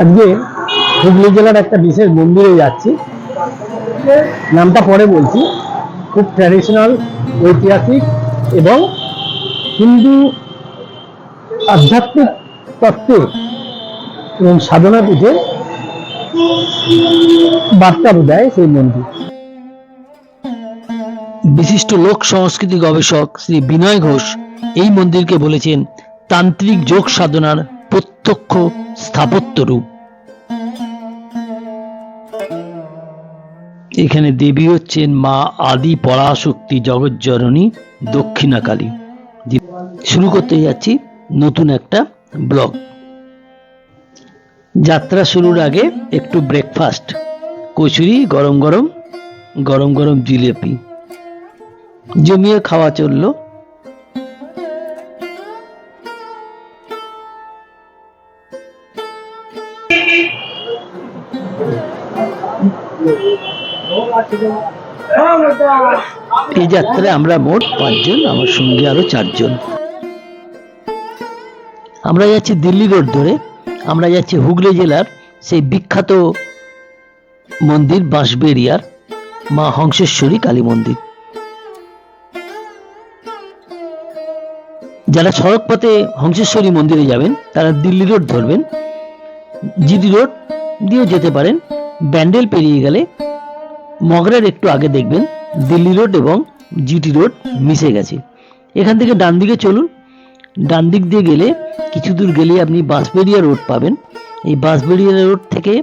আজকে হুগলি জেলার একটা বিশেষ মন্দিরে যাচ্ছি। নামটা পরে বলছি। খুব ট্র্যাডিশনাল ঐতিহাসিক এবং হিন্দু আধ্যাত্মিক তত্ত্বে এবং সাধনা পীঠে বার্তা বোঝায় সেই মন্দির। বিশিষ্ট লোক সংস্কৃতি গবেষক শ্রী বিনয় ঘোষ এই মন্দিরকে বলেছেন তান্ত্রিক যোগ সাধনার প্রত্যক্ষ স্থাপত্য রূপ এখানে দেবী হচ্ছেন মা আদি পরাশক্তি জগজ্জননী দক্ষিণাকালী। শুরু করতে যাচ্ছি নতুন একটা ব্লগ। যাত্রা শুরুর আগে একটু ব্রেকফাস্ট কচুরি, গরম গরম গরম গরম জিলেপি। জমিয়ে খাওয়া চলল। এই যাত্রায় আমরা মোট পাঁচজন, আমার সঙ্গে আরও চারজন। আমরা যাচ্ছি দিল্লি রোড ধরে, আমরা যাচ্ছি হুগলি জেলার সেই বিখ্যাত মন্দির বাঁশবেরিয়ার মা হংসেশ্বরী কালী মন্দির। যারা সড়ক পথে হংসেশ্বরী মন্দিরে যাবেন, তারা দিল্লি রোড ধরবেন। জিডি রোড দিয়েও যেতে পারেন। ব্যান্ডেল পেরিয়ে গেলে মগরার একটু আগে দেখবেন, দিল্লি রোড এবং জিটি রোড মিশে গেছে। এখান থেকে ডান দিকে চলুন। ডান দিক দিয়ে গেলে কিছু দূর গেলে আপনি বাঁশবেড়িয়া রোড পাবেন। এই বাঁশবেড়িয়া রোড থেকে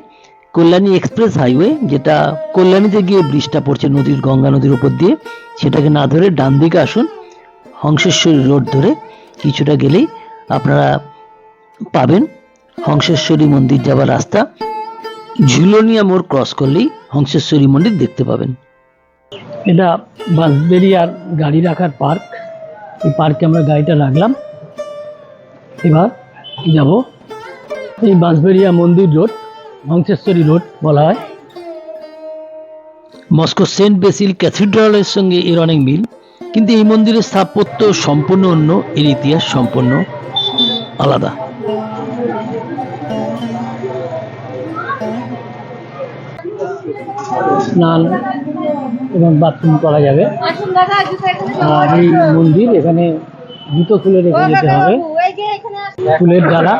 কল্যাণী এক্সপ্রেস হাইওয়ে, যেটা কল্যাণীতে গিয়ে ব্রিজটা পড়ছে নদীর, গঙ্গা নদীর উপর দিয়ে, সেটাকে না ধরে ডান দিকে আসুন, হংসেশ্বরী রোড ধরে। কিছুটা গেলেই আপনারা পাবেন হংসেশ্বরী মন্দির যাওয়ার রাস্তা। ঝুলনিয়া মোড় ক্রস করলেই হংসেশ্বরী মন্দির দেখতে পাবেন। এটা বাঁশবেরিয়ার গাড়ি রাখার পার্ক এই পার্কে আমরা গাড়িটা রাখলাম। এবার যাব এই বাঁশবেরিয়া মন্দির রোড হংসেশ্বরী রোড বলা হয়। মস্কো সেন্ট বেসিল ক্যাথিড্রালের সঙ্গে এর অনেক মিল কিন্তু এই মন্দিরের স্থাপত্য সম্পূর্ণ অন্য এর ইতিহাস সম্পূর্ণ আলাদা। স্নান এবং বাথরুম করা যাবে। আসুন দাদা জুতো এখানে আর এই মন্দির এখানে জুতো খুলে রেখে যেতে হবে। এই যে এখানে আসুন। ফুলের ডালা।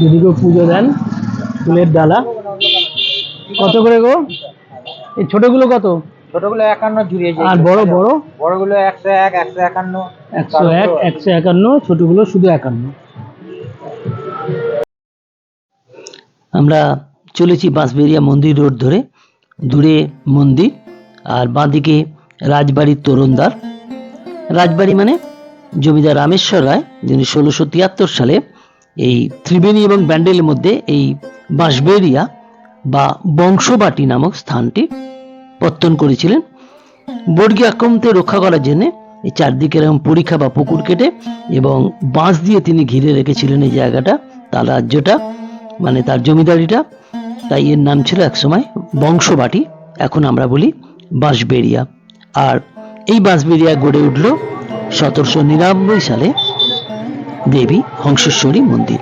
যদি কেউ পুজো দেন ফুলের ডালা। কত করে গো? এই ছোটগুলো কত? ছোটগুলো একান্ন ঝুড়িয়ে আর বড় বড়? বড়গুলো একশো এক একশো একান্ন। একশো এক একশো একান্ন ছোটগুলো শুধু একান্ন। আমরা চলেছি বাঁশবেরিয়া মন্দির রোড ধরে। দূরে মন্দির আর বাঁদিকে রাজবাড়ির তরুণদ্বার রাজবাড়ি মানে জমিদার রামেশ্বর রায়, যিনি ষোলোশো তিয়াত্তর সালে এই ত্রিবেণী এবং ব্যান্ডেলের মধ্যে এই বাঁশবেরিয়া বা বংশবাটি নামক স্থানটি পত্তন করেছিলেন। বর্গী আক্রমণ থেকে রক্ষা করার জন্য এই চারদিকে এরকম পরীক্ষা বা পুকুর কেটে এবং বাঁশ দিয়ে তিনি ঘিরে রেখেছিলেন এই জায়গাটা, তার রাজ্যটা মানে তার জমিদারিটা। তাই এর নাম ছিল একসময় বংশবাটি। এখন আমরা বলি বাঁশবেড়িয়া। আর এই বাঁশবেড়িয়া গড়ে উঠল সতেরোশো নিরানব্বই সালে দেবী হংসেশ্বরী মন্দির।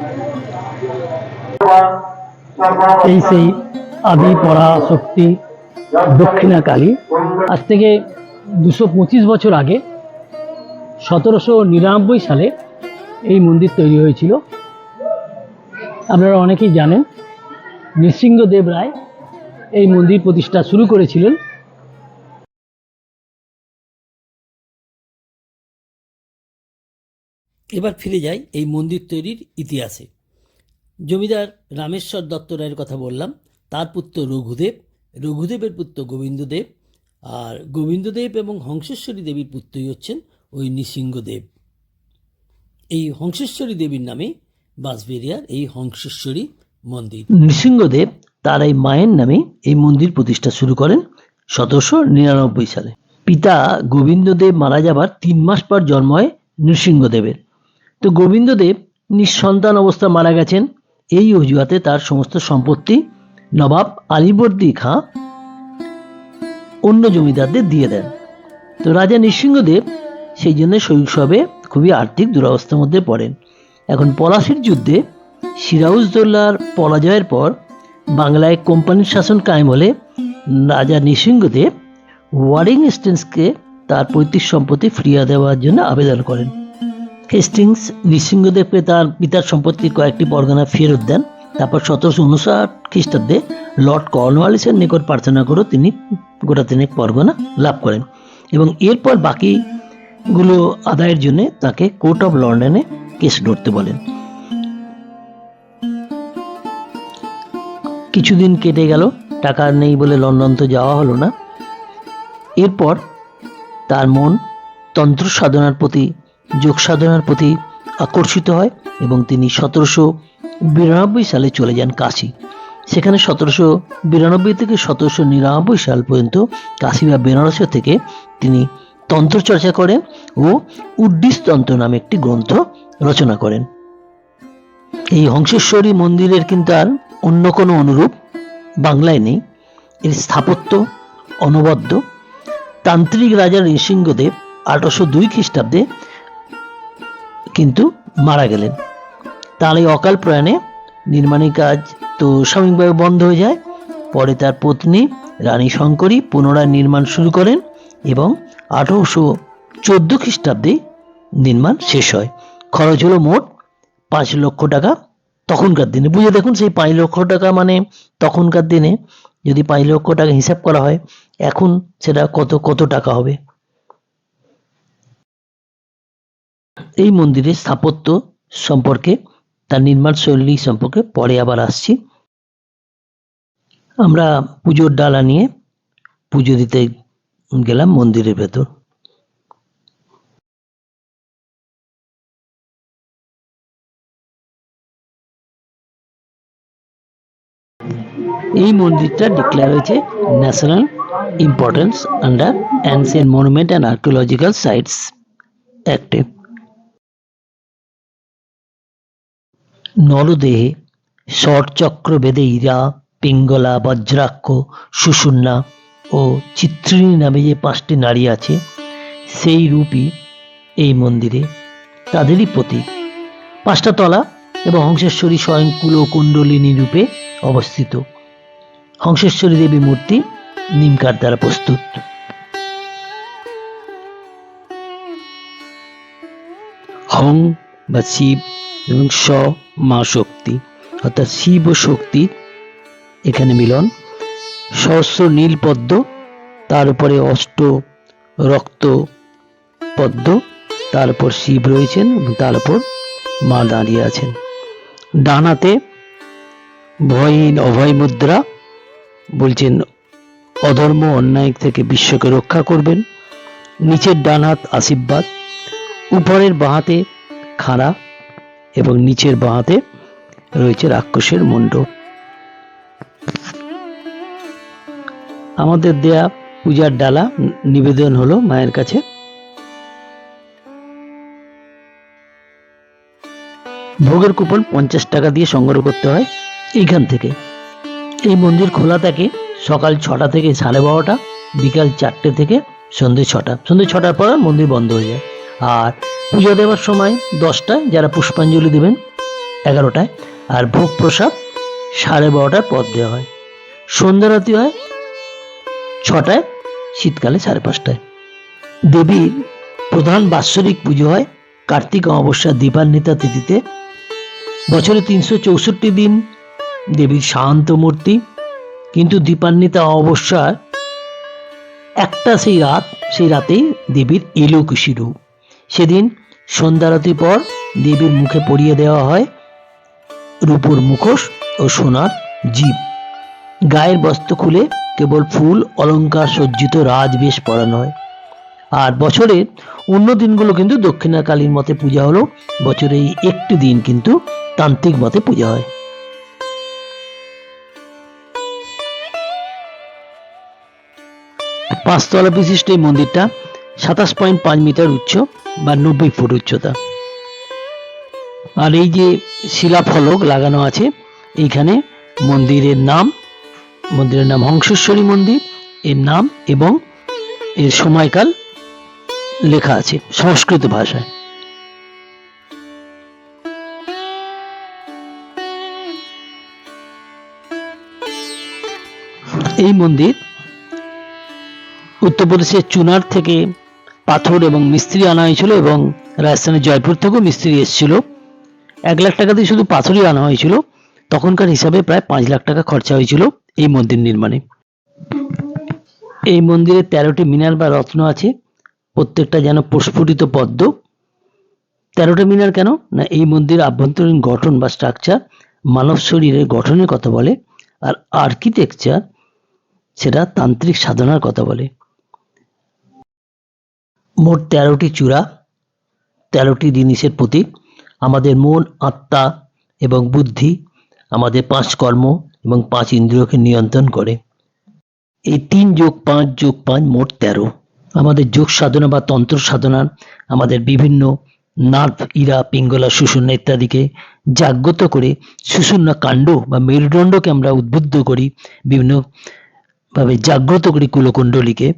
এই সেই আদি পরা শক্তি দক্ষিণা কালী আজ থেকে দুশো পঁচিশ বছর আগে সতেরোশো নিরানব্বই সালে এই মন্দির তৈরি হয়েছিল। আপনারা অনেকেই জানেন নৃসিংহদেব রায় এই মন্দির প্রতিষ্ঠা শুরু করেছিলেন। এবার ফিরে যাই এই মন্দির তৈরির ইতিহাসে। জমিদার রামেশ্বর দত্ত রায়ের কথা বললাম, তার পুত্র রঘুদেব, রঘুদেবের পুত্র গোবিন্দদেব আর গোবিন্দদেব এবং হংসেশ্বরী দেবীর পুত্রই হচ্ছেন ওই নৃসিংহদেব এই হংসেশ্বরী দেবীর নামে বাঁশবেরিয়ার এই হংসেশ্বরী মন্দির। নৃসিংহদেব তার এই মায়ের নামে এই মন্দির প্রতিষ্ঠা শুরু করেন সতেরোশো নিরানব্বই সালে। পিতা গোবিন্দদেব মারা যাবার তিন মাস পর জন্ম হয় নৃসিংহদেবের। তো গোবিন্দদেব নিঃসন্তান অবস্থা মারা গেছেন। এই অজুহাতে তার সমস্ত সম্পত্তি নবাব আলিবর্দী খাঁ অন্য জমিদারদের দিয়ে দেন। তো রাজা নৃসিংহদেব সেই জন্য শৈশবে খুবই আর্থিক দুরবস্থার মধ্যে পড়েন। এখন পলাশির যুদ্ধে সিরাউজদৌল্লার পরাজয়ের পর বাংলায় কোম্পানির শাসন কায়েম হলে রাজা নৃসিংহদেব ওয়ারিং স্টেন্সকে তার পৈতৃক সম্পত্তি ফিরিয়ে দেওয়ার জন্য আবেদন করেন। হেস্টিংস নৃসিংহদেবকে তার পিতার সম্পত্তির কয়েকটি পরগনা ফেরত দেন। তারপর সতেরোশো উনষাট খ্রিস্টাব্দে লর্ড কর্নওয়ালিসের নিকট প্রার্থনা করে তিনি গোটা তিনেক পরগনা লাভ করেন এবং এরপর বাকিগুলো আদায়ের জন্য তাকে কোর্ট অফ লন্ডনে কেস লড়তে বলেন। কিছুদিন কেটে গেল, টাকা নেই বলে লন্ডন তো যাওয়া হলো না। এরপর তার মন তন্ত্র সাধনার প্রতি, যোগ সাধনার প্রতি আকর্ষিত হয় এবং তিনি সতেরোশো বিরানব্বই সালে চলে যান কাশী। সেখানে সতেরোশো বিরানব্বই থেকে সতেরোশো নিরানব্বই সাল পর্যন্ত কাশী বা বেনারসে থেকে তিনি তন্ত্র চর্চা করেন ও উড্ডিস তন্ত্র নামে একটি গ্রন্থ রচনা করেন। এই হংসেশ্বরী মন্দিরের কিন্তু আর অন্য কোনো অনুরূপ বাংলায় নেই। এর স্থাপত্য অনবদ্য। তান্ত্রিক রাজা নৃসিংহদেব আঠারোশো দুই খ্রিস্টাব্দে কিন্তু মারা গেলেন। তার এই অকাল প্রয়াণে নির্মাণের কাজ তো সাময়িকভাবে বন্ধ হয়ে যায়। পরে তার পত্নী রানী শঙ্করী পুনরায় নির্মাণ শুরু করেন এবং আঠারোশো চোদ্দ খ্রিস্টাব্দে নির্মাণ শেষ হয়। খরচ হলো মোট পাঁচ লক্ষ টাকা। তখনকার দিনে। বুঝে দেখুন সেই পাঁচ লক্ষ টাকা মানে তখনকার দিনে যদি পাঁচ লক্ষ টাকা হিসাব করা হয়, এখন সেটা কত কত টাকা হবে? এই মন্দিরের স্থাপত্য সম্পর্কে, তার নির্মাণ শৈলী সম্পর্কে পরে আবার আসছি। আমরা পুজোর ডালা নিয়ে পুজো দিতে গেলাম মন্দিরের ভেতর। মন্দিরটা ডিক্লেয়ার হয়েছে national importance under ancient monument and archaeological sites অ্যাক্টে নলদেহে ষটচক্র বেদে ইরা, পিঙ্গলা, বজ্রাক্ষ সুষুন্না ও চিত্রিণী নামে যে পাঁচটি নারী আছে, সেই রূপই এই মন্দিরে তাদেরই প্রতীক। পাঁচটা তলা এবং হংসেশ্বরী স্বয়ং কুলকুণ্ডলিনী রূপে অবস্থিত। হংসেশ্বরী দেবী মূর্তি নিমকার দ্বারা প্রস্তুত। হং বা শিব এবং স মা শক্তি, অর্থাৎ শিব ও শক্তি এখানে মিলন। সহস্র নীল পদ্ম, তার উপরে অষ্ট রক্ত পদ্ম, তার উপর শিব রয়েছেন এবং তার উপর মা দাঁড়িয়ে আছেন। ডানাতে ভয়হীন অভয় মুদ্রা বলছেন, অধর্ম অন্যায় থেকে বিশ্বকে রক্ষা করবেন। নিচের ডান হাত আশীর্বাদ, উপরের বাঁহাতে খাড়া এবং নিচের বাঁহাতে রয়েছে রাক্ষসের মুন্ড। আমাদের দেয়া পূজার ডালা নিবেদন হলো মায়ের কাছে। ভোগের কুপন পঞ্চাশ টাকা দিয়ে সংগ্রহ করতে হয় এইখান থেকে। এই মন্দির খোলা থাকে সকাল ছটা থেকে সাড়ে বারোটা, বিকাল চারটে থেকে সন্ধ্যে ছটা। সন্ধ্যে ছটার পর মন্দির বন্ধ হয়ে যায়। আর পুজো দেওয়ার সময় দশটায় যারা পুষ্পাঞ্জলি দেবেন, এগারোটায়, আর ভোগ প্রসাদ সাড়ে বারোটার পর দেওয়া হয়। সন্ধ্যারতি হয় ছটায়, শীতকালে সাড়ে পাঁচটায়। দেবীর প্রধান বাৎসরিক পুজো হয় কার্তিক অমাবস্যা দীপান্বিতা তিথিতে। বছরে তিনশো চৌষট্টি দিন দেবীর শান্ত মূর্তি, কিন্তু দীপান্বিতা অমাবস্যার একটা সেই রাত, সেই রাতেই দেবীর এলোকুশি রূপ সেদিন সন্ধ্যারতির পর দেবীর মুখে পরিয়ে দেওয়া হয় রূপোর মুখোশ ও সোনার জীব। গায়ের বস্ত্র খুলে কেবল ফুল অলংকার সজ্জিত রাজবেশ পরানো হয়। আর বছরের অন্য দিনগুলো কিন্তু দক্ষিণাকালীর মতে পূজা হলো বছরে একটি দিন কিন্তু তান্ত্রিক মতে পূজা হয়। পাঁচতলা বিশিষ্ট এই মন্দিরটা সাতাশ পয়েন্ট পাঁচ মিটার উচ্চ বা নব্বই ফুট উচ্চতা। আর এই যে শিলা ফলক লাগানো আছে, এইখানে মন্দিরের নাম মন্দিরের নাম হংসেশ্বরী মন্দির, এর নাম এবং এর সময়কাল লেখা আছে সংস্কৃত ভাষায়। এই মন্দির উত্তরপ্রদেশের চুনার থেকে পাথর এবং মিস্ত্রি আনা হয়েছিল এবং রাজস্থানের জয়পুর থেকেও মিস্ত্রি এসেছিল। এক লাখ টাকা দিয়ে শুধু পাথরই আনা হয়েছিল। তখনকার হিসাবে প্রায় পাঁচ লাখ টাকা খরচা হয়েছিল এই মন্দির নির্মাণে। এই মন্দিরে তেরোটি মিনার বা রত্ন আছে। প্রত্যেকটা যেন প্রস্ফুটিত পদ্ম। তেরোটা মিনার কেন? না, এই মন্দির আভ্যন্তরীণ গঠন বা স্ট্রাকচার মানব শরীরের গঠনের কথা বলে, আর আর্কিটেকচার সেটা তান্ত্রিক সাধনার কথা বলে। মোট তেরোটি চূড়া, তেরোটি জিনিসের প্রতীক, আমাদের মন, আত্মা এবং বুদ্ধি, আমাদের পাঁচ কর্ম এবং পাঁচ ইন্দ্রিয়কে নিয়ন্ত্রণ করে। এই তিন যোগ পাঁচ যোগ পাঁচ মোট তেরো। আমাদের যোগ সাধনা বা তন্ত্র সাধনার আমাদের বিভিন্ন নার্ভ, ইরা, পিঙ্গলা, সুষুম্না ইত্যাদিকে জাগ্রত করে সুষুম্না কাণ্ড বা মেরুদণ্ডকে আমরা উদ্বুদ্ধ করি, বিভিন্নভাবে জাগ্রত করি কুলকুণ্ডলীকে।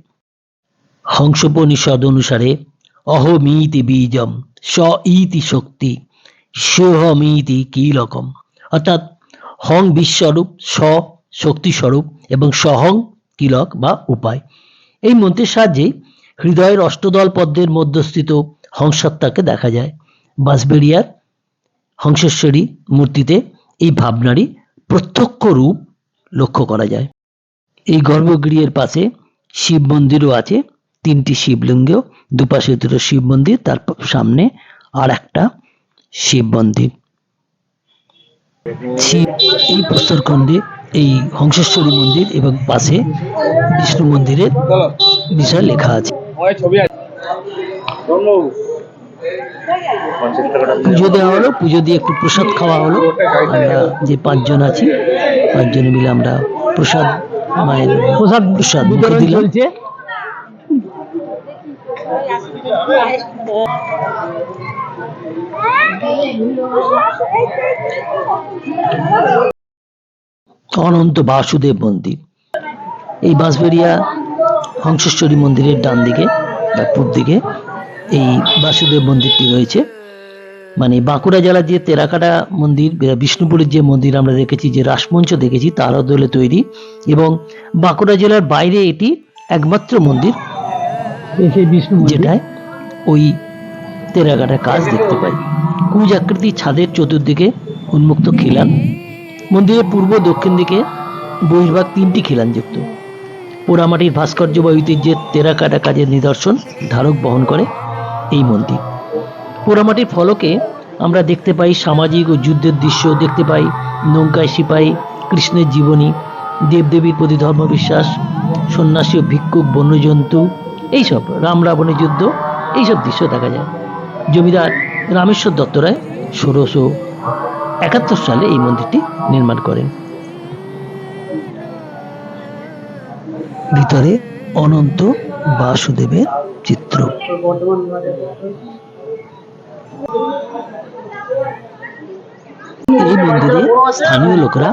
হংসোপনিষদ অনুসারে, অহমিতি বীজম, স ইতি শক্তি, সোহমিতি কীলকম। অর্থাৎ, হং বিশ্বরূপ, স শক্তিস্বরূপ এবং সহং কিলক বা উপায়। এই মন্ত্রের সাহায্যে হৃদয়ের অষ্টদল পদ্মের মধ্যস্থিত হংসত্তাকে দেখা যায়। বাঁশবেড়িয়ার হংসেশ্বরী মূর্তিতে এই ভাবনারই প্রত্যক্ষ রূপ লক্ষ্য করা যায়। এই গর্ভগৃহের পাশে শিব মন্দিরও আছে। তিনটি শিবলিঙ্গ দুপাশে দুটো শিব মন্দির তার সামনে আর একটা শিব মন্দির। এই প্রস্তরখণ্ডে এই হংসেশ্বরী মন্দির এবং পাশে বিষ্ণু মন্দিরের বিষয় লেখা আছে। পুজো দেওয়া হলো পুজো দিয়ে একটু প্রসাদ খাওয়া হলো। আমরা যে পাঁচজন আছি পাঁচজনে মিলে আমরা প্রসাদ মায়ের প্রসাদ প্রসাদ মুখে দিলাম। অনন্ত বাসুদেব মন্দির। এই বাঁশবেড়িয়া হংসেশ্বরী মন্দিরের ডান দিকে বা পূব দিকে এই বাসুদেব মন্দিরটি রয়েছে। মানে বাঁকুড়া জেলার যে তেরাকাটা মন্দির বিষ্ণুপুরের যে মন্দির আমরা দেখেছি, যে রাসমঞ্চ দেখেছি, তার দলে তৈরি এবং বাঁকুড়া জেলার বাইরে এটি একমাত্র মন্দির। যেটায় ওই তেরাগাটা কাজ দেখতে পাই। কুজ আকৃতির ছাদের চতুর্দিকে উন্মুক্ত খিলান। মন্দিরের পূর্ব দক্ষিণ দিকে বহির্ভাগ তিনটি খিলান যুক্ত। পোড়ামাটির ভাস্কর্য বা ঐতিহ্যের তেরাকাটা কাজের নিদর্শন ধারক বহন করে এই মন্দির। পোড়ামাটির ফলকে আমরা দেখতে পাই সামাজিক ও যুদ্ধের দৃশ্য দেখতে পাই নৌকায় সিপাহী কৃষ্ণের জীবনী দেবদেবীর প্রতি ধর্মবিশ্বাস সন্ন্যাসী ও ভিক্ষুক বন্যজন্তু এইসব রাম রাবণের যুদ্ধ, এইসব দৃশ্য দেখা যায়। জমিদার রামেশ্বর দত্ত রায় ষোলোশো একাত্তর সালে এই মন্দিরটি নির্মাণ করেন। ভিতরে অনন্ত বাসুদেবের চিত্র। মন্দিরে স্থানীয় লোকেরা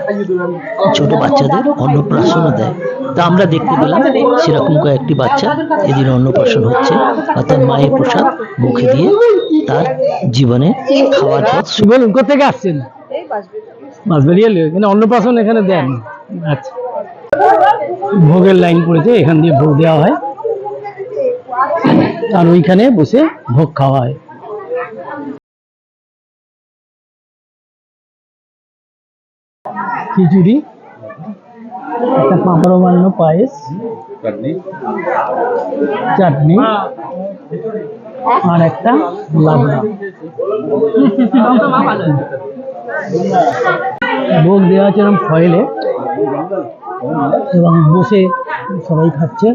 ছোট বাচ্চাদের অন্নপ্রাশনও দেয়। তা আমরা দেখতে পেলাম সেরকম কয়েকটি বাচ্চা এদিন অন্নপ্রাশন হচ্ছে, অর্থাৎ মায়ের প্রসাদ মুখে দিয়ে তার জীবনে খাওয়ার পথ। বলুন কোথেকে আসছেন? বাঁশবেরিয়া এখানে অন্নপ্রাশন এখানে দেন। আচ্ছা। ভোগের লাইন পড়েছে, এখান দিয়ে ভোগ দেওয়া হয়। আর ওইখানে বসে ভোগ খাওয়া হয়। খিচুড়ি একটা পাঁপড় বান্ন পায়েস চাটনি। আর একটা লাবড়া। ভোগ দেওয়া আছে এরকম ফয়েলে এবং বসে সবাই খাচ্ছে।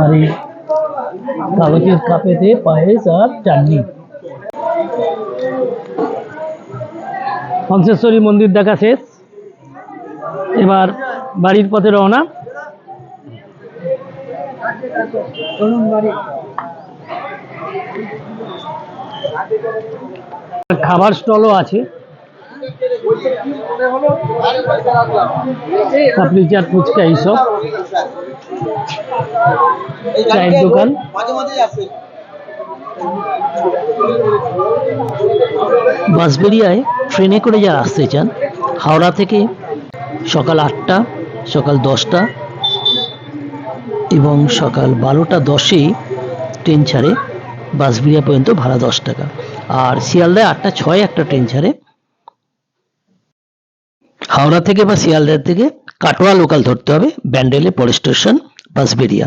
আর এই কাগজের কাপেতে পায়েস আর চাটনি। হংসেশ্বরী মন্দির দেখা শেষ। এবার বাড়ির পথে রওনা। খাবার স্টলও আছে। পাপড়ি চাট ফুচকা এইসব, চায়ের দোকান। বাঁশবেরিয়ায় ট্রেনে করে যারা আসতে চান, হাওড়া থেকে সকাল আটটা, সকাল দশটা এবং সকাল বারোটা দশেই ট্রেন ছাড়ে বাঁশবেরিয়া পর্যন্ত ভাড়া দশ টাকা। আর শিয়ালদায় আটটা, ছয় একটা ট্রেন ছাড়ে হাওড়া থেকে বা শিয়ালদা থেকে কাটোয়া লোকাল ধরতে হবে, ব্যান্ডেলে পরে স্টেশন বাঁশবেরিয়া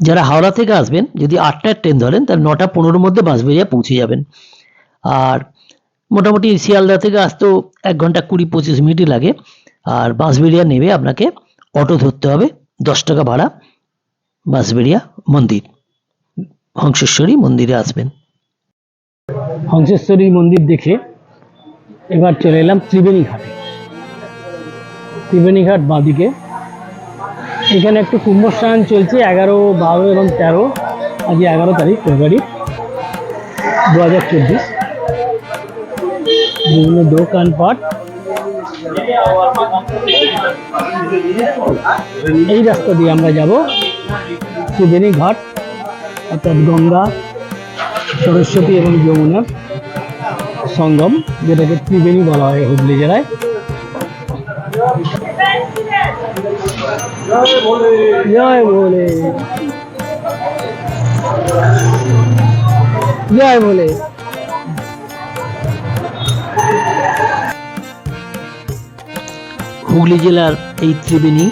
যারা হাওড়া থেকে আসবেন, যদি আটটার ট্রেন ধরেন, তাহলে নটা পনেরোর মধ্যে বাঁশবেরিয়া পৌঁছে যাবেন। আর মোটামুটি শিয়ালদা থেকে আসতেও এক ঘণ্টা কুড়ি পঁচিশ মিনিটই লাগে। আর বাঁশবেরিয়া নেমে আপনাকে অটো ধরতে হবে, দশ টাকা ভাড়া বাঁশবেরিয়া মন্দির। হংসেশ্বরী মন্দিরে আসবেন। হংসেশ্বরী মন্দির দেখে এবার চলে এলাম ত্রিবেণী ঘাটে। ত্রিবেণী ঘাট বাঁদিকে। এখানে একটু কুম্ভ স্নান চলছে এগারো, বারো এবং তেরো। আজ এগারো তারিখ, ফেব্রুয়ারি দু হাজার চব্বিশ। বিভিন্ন দোকানপাট এই রাস্তা দিয়ে আমরা যাব ত্রিবেণী ঘাট অর্থাৎ গঙ্গা, সরস্বতী এবং যমুনার সঙ্গম যেটাকে ত্রিবেণী বলা হয় হুগলি জেলায়। জয় বলে। জয় বলে। হুগলি জেলার এই ত্রিবেণী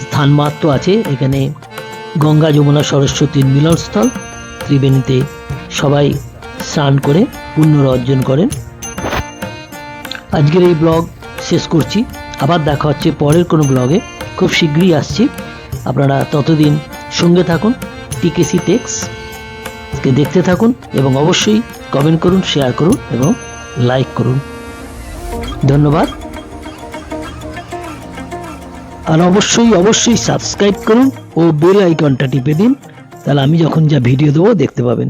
স্থান মাত্র আছে। এখানে গঙ্গা যমুনা সরস্বতীর মিলনস্থল। ত্রিবেণীতে সবাই স্নান করে, পুণ্য অর্জন করেন। আজকের এই ব্লগ শেষ করছি। আবার দেখা হচ্ছে পরের কোনো ব্লগে খুব শীঘ্রই আসছি। আপনারা ততদিন সঙ্গে থাকুন টিকেসি টেক্স কে দেখতে থাকুন এবং অবশ্যই কমেন্ট করুন শেয়ার করুন এবং লাইক করুন। ধন্যবাদ। আর অবশ্যই অবশ্যই সাবস্ক্রাইব করুন ও বেল আইকনটা টিপে দিন। তাহলে আমি যখন যা ভিডিও দেবো, দেখতে পাবেন।